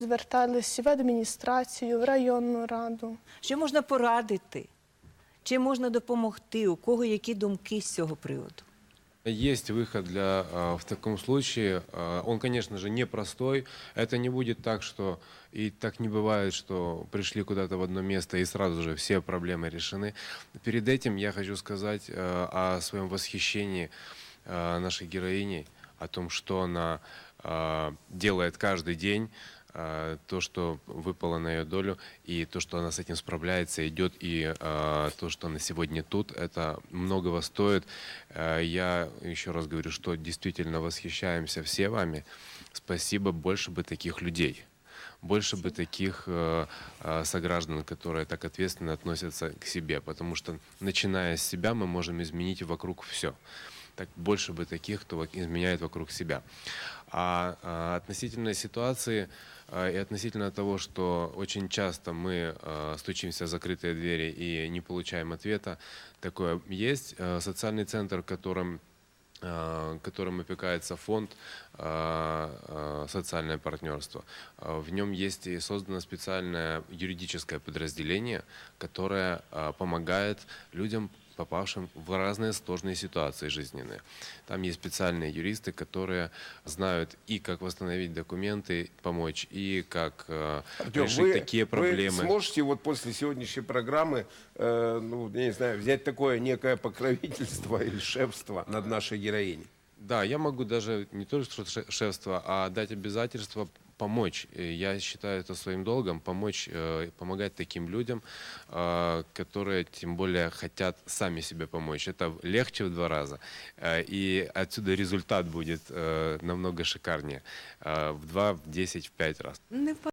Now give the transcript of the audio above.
Зверталися в адміністрацію, в районну раду. Що можна порадити? Чи можна допомогти? У кого які думки з цього приводу? Есть выход для, а, в таком случае. А, Он, конечно же, непростой. Это не будет так, что и так не бывает, что пришли куда-то в одно место и сразу же все проблемы решены. Перед этим я хочу сказать а, о своем восхищении а, нашей героини, о том, что она а, делает каждый день, а, то, что выпало на ее долю, и то, что она с этим справляется, идет, и а, то, что она сегодня тут, это многого стоит. А, Я еще раз говорю, что действительно восхищаемся все вами. Спасибо, больше бы таких людей. Больше бы таких э, э, сограждан, которые так ответственно относятся к себе, потому что начиная с себя мы можем изменить вокруг все. Так больше бы таких, кто изменяет вокруг себя. А, относительно ситуации а, и относительно того, что очень часто мы а, стучимся в закрытые двери и не получаем ответа, такое есть. А, Социальный центр, которым которым опекается фонд «Социальное партнерство». В нем есть и создано специальное юридическое подразделение, которое помогает людям, попавшим в разные сложные ситуации жизненные. Там есть специальные юристы, которые знают и как восстановить документы, помочь, и как а, Артем, решить вы, такие вы проблемы. сможете вот после сегодняшней программы, э, ну, я не знаю, взять такое некое покровительство или шефство над нашей героиней? Да, я могу даже не только шефство, а дать обязательство помочь. Э, Я считаю это своим долгом, помочь, э, помогать таким людям, э, которые тем более хотят сами себе помочь. Это легче в два раза, и отсюда результат будет намного шикарнее. В два, в десять, в пять раз. Не